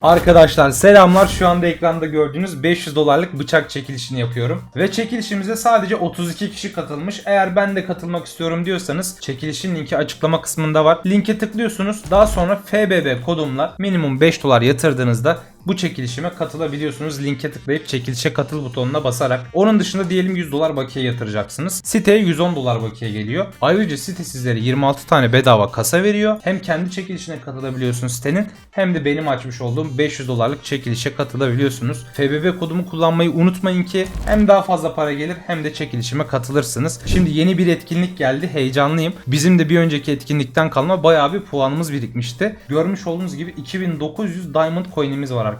Arkadaşlar selamlar şu anda ekranda gördüğünüz 500 dolarlık bıçak çekilişini yapıyorum. Ve çekilişimize sadece 32 kişi katılmış. Eğer ben de katılmak istiyorum diyorsanız çekilişin linki açıklama kısmında var. Linke tıklıyorsunuz. Daha sonra FBB kodumla minimum 5 dolar yatırdığınızda bu çekilişime katılabiliyorsunuz. Linke tıklayıp çekilişe katıl butonuna basarak. Onun dışında diyelim 100 dolar bakiye yatıracaksınız. Siteye 110 dolar bakiye geliyor. Ayrıca site sizlere 26 tane bedava kasa veriyor. Hem kendi çekilişine katılabiliyorsunuz sitenin hem de benim açmış olduğum 500 dolarlık çekilişe katılabiliyorsunuz. FBB kodumu kullanmayı unutmayın ki hem daha fazla para gelir hem de çekilişime katılırsınız. Şimdi yeni bir etkinlik geldi. Heyecanlıyım. Bizim de bir önceki etkinlikten kalma bayağı bir puanımız birikmişti. Görmüş olduğunuz gibi 2900 diamond coin'imiz var arkadaşlar.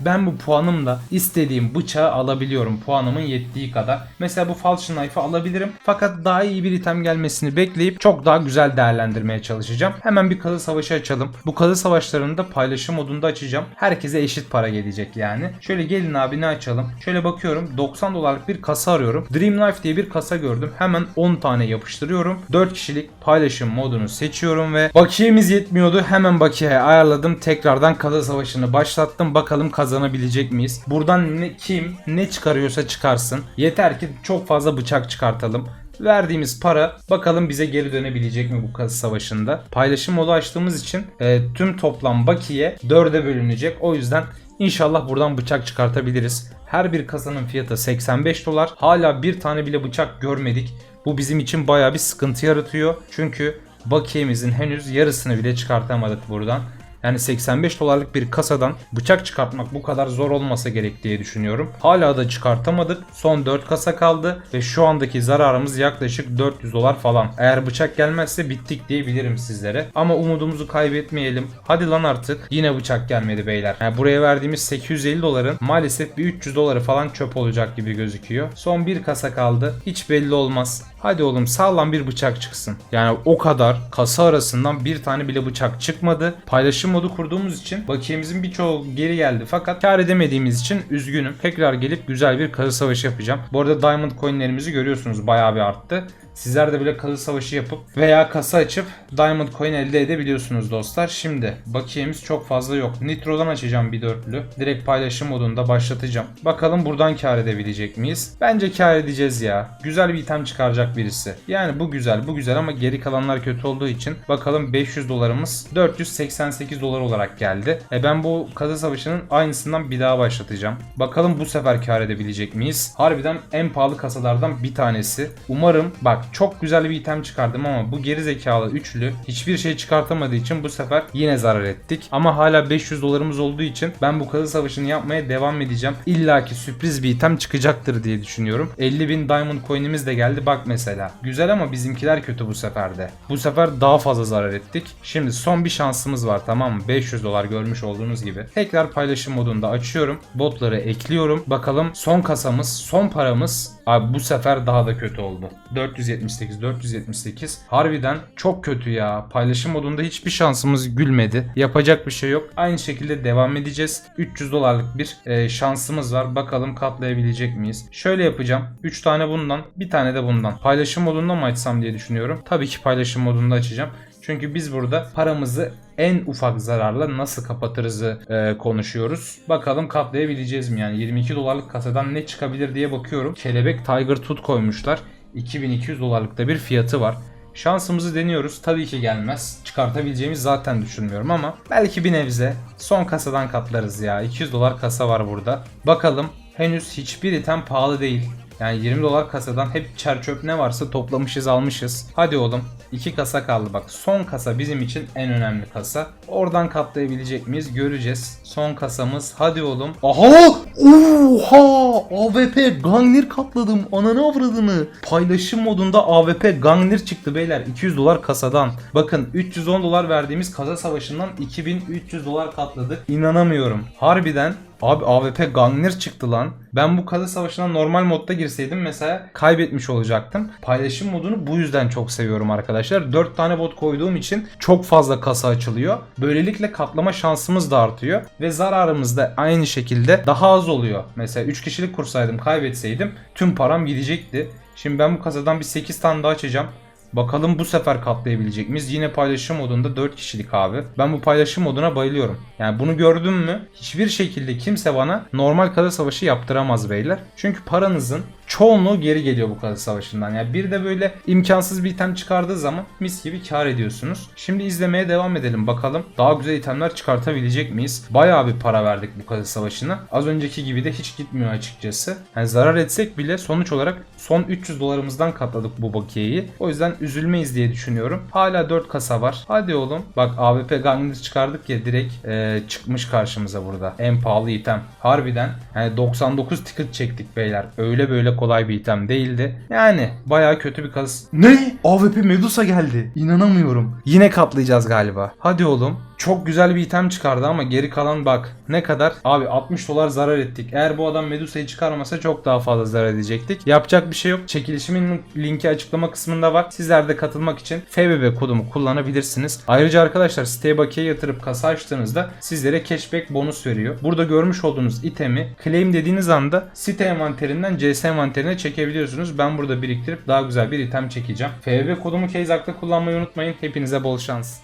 Ben bu puanımla istediğim bıçağı alabiliyorum. Puanımın yettiği kadar. Mesela bu falchion knife'ı alabilirim. Fakat daha iyi bir item gelmesini bekleyip çok daha güzel değerlendirmeye çalışacağım. Hemen bir kazı savaşı açalım. Bu kazı savaşlarını da paylaşım modunda açacağım. Herkese eşit para gelecek yani. Şöyle gelin abi ne açalım. Şöyle bakıyorum 90 dolarlık bir kasa arıyorum. Dream Life diye bir kasa gördüm. Hemen 10 tane yapıştırıyorum. 4 kişilik paylaşım modunu seçiyorum ve bakiyemiz yetmiyordu. Hemen bakiyeye ayarladım. Tekrardan kazı savaşını başlattım. Bakalım kazanabilecek miyiz? Buradan ne, kim ne çıkarıyorsa çıkarsın. Yeter ki çok fazla bıçak çıkartalım. Verdiğimiz para bakalım bize geri dönebilecek mi bu kazı savaşında. Paylaşım modu açtığımız için e, tüm toplam bakiye 4'e bölünecek. O yüzden inşallah buradan bıçak çıkartabiliriz. Her bir kasanın fiyatı 85 dolar. Hala bir tane bile bıçak görmedik. Bu bizim için baya bir sıkıntı yaratıyor. Çünkü bakiyemizin henüz yarısını bile çıkartamadık buradan. Yani 85 dolarlık bir kasadan bıçak çıkartmak bu kadar zor olmasa gerek diye düşünüyorum. Hala da çıkartamadık. Son 4 kasa kaldı ve şu andaki zararımız yaklaşık 400 dolar falan. Eğer bıçak gelmezse bittik diyebilirim sizlere. Ama umudumuzu kaybetmeyelim. Hadi lan artık. Yine bıçak gelmedi beyler. Yani buraya verdiğimiz 850 doların maalesef bir 300 doları falan çöp olacak gibi gözüküyor. Son bir kasa kaldı. Hiç belli olmaz. Hadi oğlum sağlam bir bıçak çıksın. Yani o kadar kasa arasından bir tane bile bıçak çıkmadı. Paylaşım modu kurduğumuz için bakiyemizin birçoğu geri geldi. Fakat kar edemediğimiz için üzgünüm. Tekrar gelip güzel bir kazı savaşı yapacağım. Bu arada diamond coinlerimizi görüyorsunuz bayağı bir arttı. Sizler de böyle kazı savaşı yapıp veya kasa açıp diamond coin elde edebiliyorsunuz dostlar. Şimdi bakiyemiz çok fazla yok. Nitro'dan açacağım bir dörtlü. Direkt paylaşım modunda başlatacağım. Bakalım buradan kar edebilecek miyiz? Bence kar edeceğiz ya. Güzel bir item çıkaracak birisi. Yani bu güzel bu güzel ama geri kalanlar kötü olduğu için bakalım 500 dolarımız 488 dolar olarak geldi. E ben bu kazı savaşının aynısından bir daha başlatacağım. Bakalım bu sefer kar edebilecek miyiz? Harbiden en pahalı kasalardan bir tanesi. Umarım bak çok güzel bir item çıkardım ama bu geri zekalı üçlü hiçbir şey çıkartamadığı için bu sefer yine zarar ettik. Ama hala 500 dolarımız olduğu için ben bu kazı savaşını yapmaya devam edeceğim. İlla ki sürpriz bir item çıkacaktır diye düşünüyorum. 50 bin diamond coin'imiz de geldi bak mesela. Güzel ama bizimkiler kötü bu sefer de. Bu sefer daha fazla zarar ettik. Şimdi son bir şansımız var tamam mı? 500 dolar görmüş olduğunuz gibi. Tekrar paylaşım modunda açıyorum. Botları ekliyorum. Bakalım son kasamız, son paramız Abi bu sefer daha da kötü oldu. 478, 478. Harbiden çok kötü ya. Paylaşım modunda hiçbir şansımız gülmedi. Yapacak bir şey yok. Aynı şekilde devam edeceğiz. 300 dolarlık bir e, şansımız var. Bakalım katlayabilecek miyiz? Şöyle yapacağım. 3 tane bundan, bir tane de bundan. Paylaşım modunda mı açsam diye düşünüyorum. Tabii ki paylaşım modunda açacağım. Çünkü biz burada paramızı en ufak zararla nasıl kapatırızı e, konuşuyoruz. Bakalım katlayabileceğiz mi yani 22 dolarlık kasadan ne çıkabilir diye bakıyorum. Kelebek Tiger Tooth koymuşlar. 2200 dolarlıkta bir fiyatı var. Şansımızı deniyoruz. Tabii ki gelmez. Çıkartabileceğimiz zaten düşünmüyorum ama belki bir nebze son kasadan katlarız ya. 200 dolar kasa var burada. Bakalım henüz hiçbir item pahalı değil. Yani 20 dolar kasadan hep çer çöp ne varsa toplamışız almışız. Hadi oğlum 2 kasa kaldı bak. Son kasa bizim için en önemli kasa. Oradan katlayabilecek miyiz göreceğiz. Son kasamız hadi oğlum. Aha! Oha! AWP Gangnir katladım. Ananı avradını. Paylaşım modunda AWP Gangnir çıktı beyler. 200 dolar kasadan. Bakın 310 dolar verdiğimiz kasa savaşından 2300 dolar katladık. İnanamıyorum. Harbiden Abi AWP Gangnir çıktı lan. Ben bu kazı savaşına normal modda girseydim mesela kaybetmiş olacaktım. Paylaşım modunu bu yüzden çok seviyorum arkadaşlar. 4 tane bot koyduğum için çok fazla kasa açılıyor. Böylelikle katlama şansımız da artıyor. Ve zararımız da aynı şekilde daha az oluyor. Mesela 3 kişilik kursaydım kaybetseydim tüm param gidecekti. Şimdi ben bu kasadan bir 8 tane daha açacağım. Bakalım bu sefer katlayabilecek miyiz? Yine paylaşım modunda 4 kişilik abi. Ben bu paylaşım moduna bayılıyorum. Yani bunu gördüm mü hiçbir şekilde kimse bana normal kale savaşı yaptıramaz beyler. Çünkü paranızın çoğunluğu geri geliyor bu kale savaşından. Yani bir de böyle imkansız bir item çıkardığı zaman mis gibi kar ediyorsunuz. Şimdi izlemeye devam edelim bakalım. Daha güzel itemler çıkartabilecek miyiz? Bayağı bir para verdik bu kale savaşına. Az önceki gibi de hiç gitmiyor açıkçası. Yani zarar etsek bile sonuç olarak son 300 dolarımızdan katladık bu bakiyeyi. O yüzden üzülmeyiz diye düşünüyorum. Hala 4 kasa var. Hadi oğlum. Bak AWP Ganglis çıkardık ya direkt e, çıkmış karşımıza burada. En pahalı item. Harbiden yani 99 ticket çektik beyler. Öyle böyle kolay bir item değildi. Yani bayağı kötü bir kas. Ne? AWP Medusa geldi. İnanamıyorum. Yine katlayacağız galiba. Hadi oğlum. Çok güzel bir item çıkardı ama geri kalan bak. Ne kadar? Abi 60 dolar zarar ettik. Eğer bu adam Medusa'yı çıkarmasa çok daha fazla zarar edecektik. Yapacak bir şey yok. Çekilişimin linki açıklama kısmında var. Sizler de katılmak için FBB kodumu kullanabilirsiniz. Ayrıca arkadaşlar siteye bakiye yatırıp kasa açtığınızda sizlere cashback bonus veriyor. Burada görmüş olduğunuz itemi claim dediğiniz anda site envanterinden CS envanterine çekebiliyorsunuz. Ben burada biriktirip daha güzel bir item çekeceğim. FBB kodumu Keyzak'ta kullanmayı unutmayın. Hepinize bol şans.